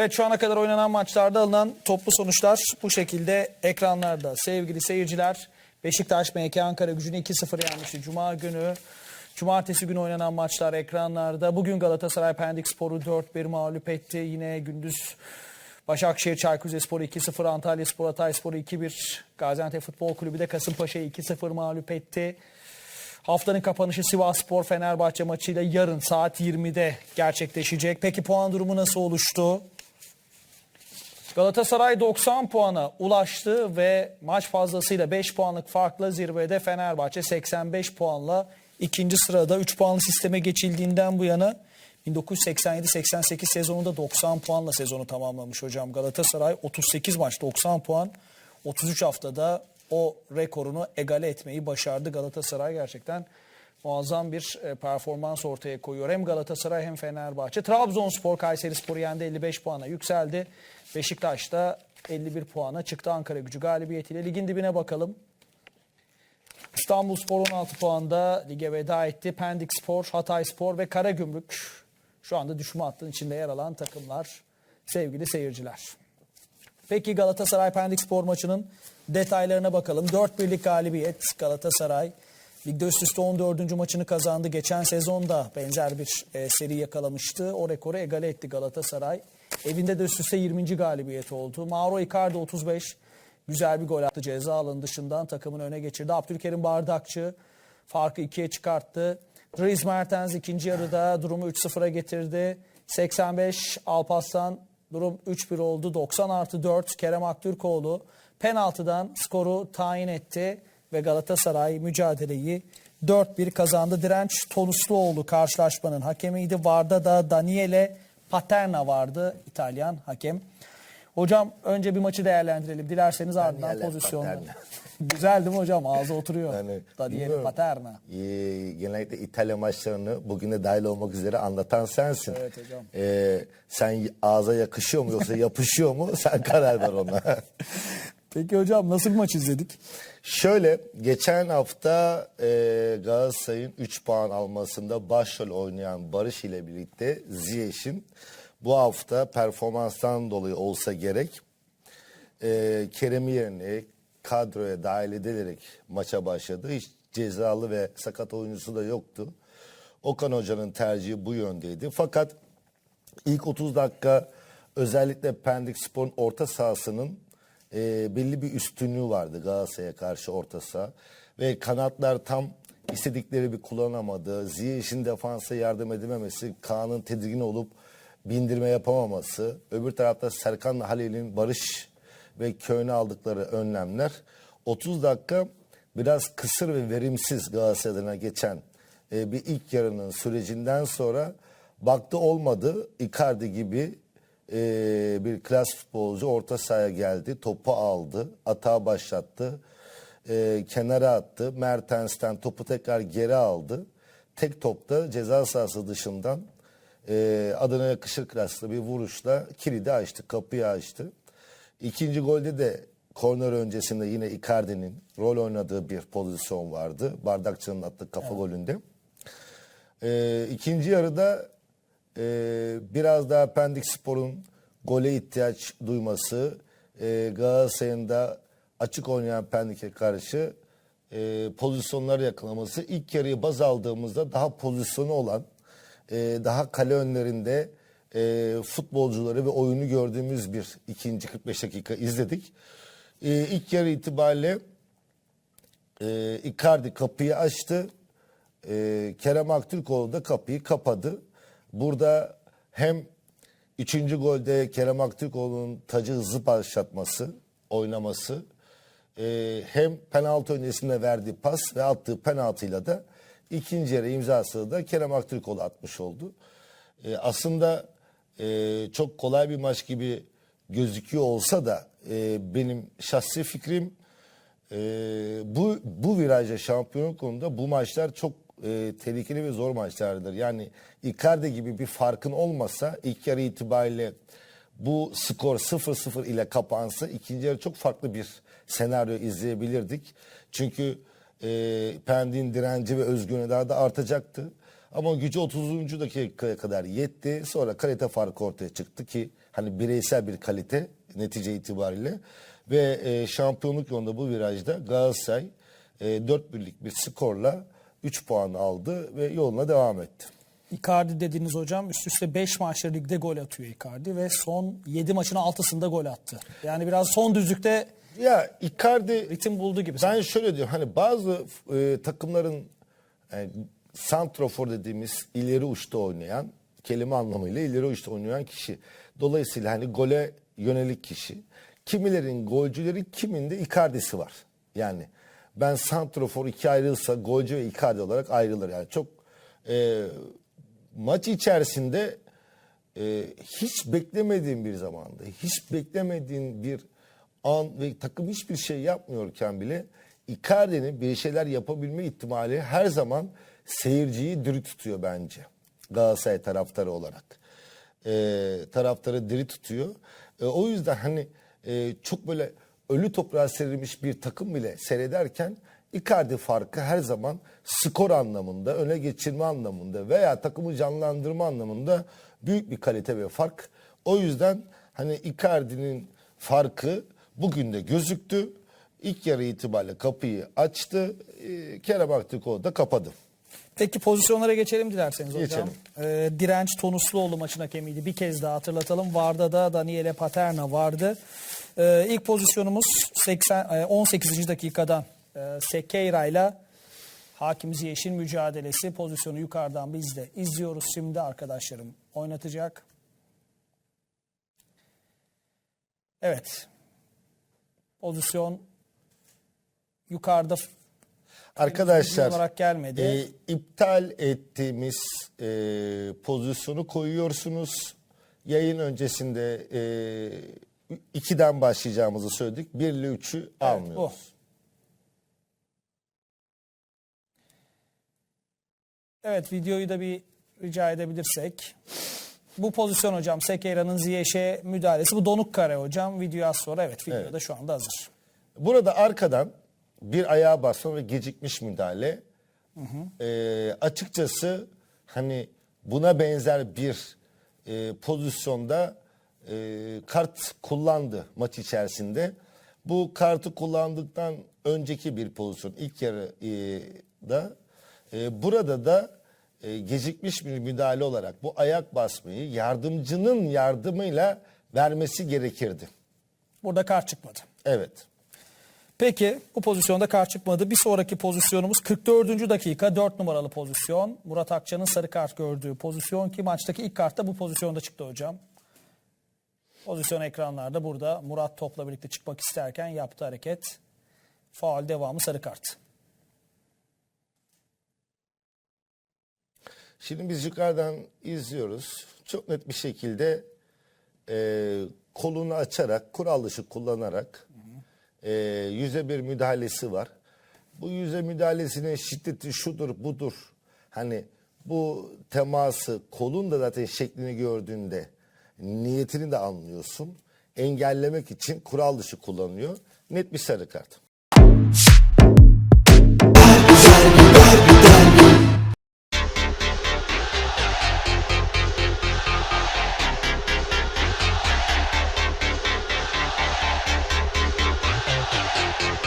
Evet şu ana kadar oynanan maçlarda alınan toplu sonuçlar bu şekilde ekranlarda. Sevgili seyirciler Beşiktaş MK Ankara gücünü 2-0 yenmişti. Cuma günü Cumartesi günü oynanan maçlar ekranlarda. Bugün Galatasaray Pendik Spor'u 4-1 mağlup etti. Yine gündüz Başakşehir Çaykur Rizespor'u 2-0, Antalya Spor Hatay Spor'u 2-1, Gaziantep Futbol Kulübü de Kasımpaşa'yı 2-0 mağlup etti. Haftanın kapanışı Sivas Spor Fenerbahçe maçıyla yarın saat 20'de gerçekleşecek. Peki puan durumu nasıl oluştu? Galatasaray 90 puana ulaştı ve maç fazlasıyla 5 puanlık farkla zirvede Fenerbahçe 85 puanla ikinci sırada 3 puanlı sisteme geçildiğinden bu yana 1987-88 sezonunda 90 puanla sezonu tamamlamış hocam. Galatasaray 38 maç 90 puan 33 haftada o rekorunu egale etmeyi başardı. Galatasaray gerçekten muazzam bir e, performans ortaya koyuyor. Hem Galatasaray hem Fenerbahçe. Trabzonspor Kayserispor'u yendi 55 puana yükseldi. Beşiktaş da 51 puana çıktı Ankara gücü galibiyetiyle. Ligin dibine bakalım. İstanbul Spor 16 puanda lige veda etti. Pendik Spor, Hatay Spor ve Karagümrük şu anda düşme hattının içinde yer alan takımlar sevgili seyirciler. Peki Galatasaray Pendik Spor maçının detaylarına bakalım. 4 birlik galibiyet Galatasaray. Ligde üst üste 14. maçını kazandı. Geçen sezonda benzer bir e, seri yakalamıştı. O rekoru egale etti Galatasaray. Evinde de üst üste 20. galibiyet oldu. Mauro Icardi 35. Güzel bir gol attı ceza alanı dışından takımın öne geçirdi. Abdülkerim Bardakçı farkı ikiye çıkarttı. Dries Mertens ikinci yarıda durumu 3-0'a getirdi. 85 Alpaslan durum 3-1 oldu. 90 artı 4 Kerem Aktürkoğlu penaltıdan skoru tayin etti ve Galatasaray mücadeleyi 4-1 kazandı. Direnç Tolusluoğlu karşılaşmanın hakemiydi. Varda da Daniele Paterna vardı İtalyan hakem. Hocam önce bir maçı değerlendirelim. Dilerseniz ardından pozisyonları. Güzel değil mi hocam? Ağzı oturuyor. Yani Daniele. Paterna. Ee, genellikle İtalya maçlarını bugün de dahil olmak üzere anlatan sensin. Evet hocam. Ee, sen ağza yakışıyor mu yoksa yapışıyor mu? Sen karar ver ona. Peki hocam nasıl bir maç izledik? Şöyle geçen hafta e, Galatasaray'ın 3 puan almasında başrol oynayan Barış ile birlikte Ziyech'in bu hafta performanstan dolayı olsa gerek e, Kerem'i yerine kadroya dahil edilerek maça başladı. Hiç cezalı ve sakat oyuncusu da yoktu. Okan Hoca'nın tercihi bu yöndeydi. Fakat ilk 30 dakika özellikle Pendik Spor'un orta sahasının e, belli bir üstünlüğü vardı Galatasaray'a karşı orta. Ve kanatlar tam istedikleri bir kullanamadı. Ziyech'in defansa yardım edememesi, Kaan'ın tedirgin olup bindirme yapamaması, öbür tarafta Serkan Halil'in Barış ve Köy'üne aldıkları önlemler 30 dakika biraz kısır ve verimsiz Galatasaray'ına geçen e, bir ilk yarının sürecinden sonra baktı olmadı. Icardi gibi e, bir klas futbolcu orta sahaya geldi, topu aldı, atağa başlattı, e, kenara attı. Mertens'ten topu tekrar geri aldı. Tek topta ceza sahası dışından e, adına yakışır klaslı bir vuruşla kilidi açtı, kapıyı açtı. İkinci golde de korner öncesinde yine Icardi'nin rol oynadığı bir pozisyon vardı. Bardakçı'nın attığı kafa golünde. E, ikinci yarıda e, biraz daha Pendik Spor'un gole ihtiyaç duyması, e, Galatasaray'ın da açık oynayan Pendik'e karşı e, pozisyonları yakalaması. ilk yarıyı baz aldığımızda daha pozisyonu olan, e, daha kale önlerinde e, futbolcuları ve oyunu gördüğümüz bir ikinci 45 dakika izledik. E, ilk yarı itibariyle e, Icardi kapıyı açtı. E, Kerem Aktürkoğlu da kapıyı kapadı. Burada hem üçüncü golde Kerem Aktürkoğlu'nun tacı hızlı başlatması, oynaması e, hem penaltı öncesinde verdiği pas ve attığı penaltıyla da ikinci yere imzasını da Kerem Aktürkoğlu atmış oldu. E, aslında e, çok kolay bir maç gibi gözüküyor olsa da e, benim şahsi fikrim e, bu bu virajda şampiyonluk konuda bu maçlar çok e, tehlikeli ve zor maçlardır. Yani Icardi gibi bir farkın olmasa ilk yarı itibariyle bu skor 0-0 ile kapansa ikinci yarı çok farklı bir senaryo izleyebilirdik. Çünkü e, Pendik'in direnci ve özgüveni daha da artacaktı. Ama gücü 30. dakikaya kadar yetti. Sonra kalite farkı ortaya çıktı ki hani bireysel bir kalite netice itibariyle. Ve e, şampiyonluk yolunda bu virajda Galatasaray e, 4 birlik bir skorla 3 puan aldı ve yoluna devam etti. Icardi dediğiniz hocam üst üste 5 maçta ligde gol atıyor Icardi ve son 7 maçın 6'sında gol attı. Yani biraz son düzlükte Ya Icardi ritim buldu gibi. Ben şöyle diyorum hani bazı e, takımların yani santrofor dediğimiz ileri uçta oynayan kelime anlamıyla ileri uçta oynayan kişi. Dolayısıyla hani gole yönelik kişi. Kimilerin golcüleri kiminde Icardi'si var. Yani ben santrofor iki ayrılsa golcü ve Icardi olarak ayrılır. Yani çok e, maç içerisinde e, hiç beklemediğin bir zamanda, hiç beklemediğin bir an ve takım hiçbir şey yapmıyorken bile Icardi'nin bir şeyler yapabilme ihtimali her zaman seyirciyi diri tutuyor bence. Galatasaray taraftarı olarak. E, taraftarı diri tutuyor. E, o yüzden hani e, çok böyle ölü toprağa serilmiş bir takım bile seyrederken Icardi farkı her zaman skor anlamında, öne geçirme anlamında veya takımı canlandırma anlamında büyük bir kalite ve fark. O yüzden hani Icardi'nin farkı bugün de gözüktü. İlk yarı itibariyle kapıyı açtı. Ee, Kerem Aktürkoğlu da kapadı. Peki pozisyonlara geçelim dilerseniz hocam. Geçelim. Ee, direnç Tonusluoğlu maçın hakemiydi. Bir kez daha hatırlatalım. Varda da Daniele Paterna vardı. Ee, ilk pozisyonumuz 80, e, 18. dakikadan e, Sekeira ile Hakim Ziyech'in mücadelesi. Pozisyonu yukarıdan biz de izliyoruz. Şimdi arkadaşlarım oynatacak. Evet. Pozisyon yukarıda Arkadaşlar olarak gelmedi. e, iptal ettiğimiz e, pozisyonu koyuyorsunuz. Yayın öncesinde e, 2'den başlayacağımızı söyledik. 1 ile 3'ü almıyoruz. bu. Evet videoyu da bir rica edebilirsek. Bu pozisyon hocam Sekeira'nın Ziyech'e müdahalesi. Bu donuk kare hocam. Video az sonra evet videoda şu anda hazır. Burada arkadan bir ayağa basma ve gecikmiş müdahale. Ee, açıkçası hani buna benzer bir e, pozisyonda e, kart kullandı maç içerisinde. Bu kartı kullandıktan önceki bir pozisyon ilk yarıda e, burada da e, gecikmiş bir müdahale olarak bu ayak basmayı yardımcının yardımıyla vermesi gerekirdi. Burada kart çıkmadı. Evet. Peki bu pozisyonda kart çıkmadı. Bir sonraki pozisyonumuz 44. dakika 4 numaralı pozisyon. Murat Akça'nın sarı kart gördüğü pozisyon ki maçtaki ilk kartta bu pozisyonda çıktı hocam. Pozisyon ekranlarda burada Murat topla birlikte çıkmak isterken yaptığı hareket. Faal devamı sarı kart. Şimdi biz yukarıdan izliyoruz. Çok net bir şekilde e, kolunu açarak, kural dışı kullanarak e, yüze bir müdahalesi var. Bu yüze müdahalesinin şiddeti şudur budur. Hani bu teması kolun da zaten şeklini gördüğünde niyetini de anlıyorsun. Engellemek için kural dışı kullanıyor. Net bir sarı kart.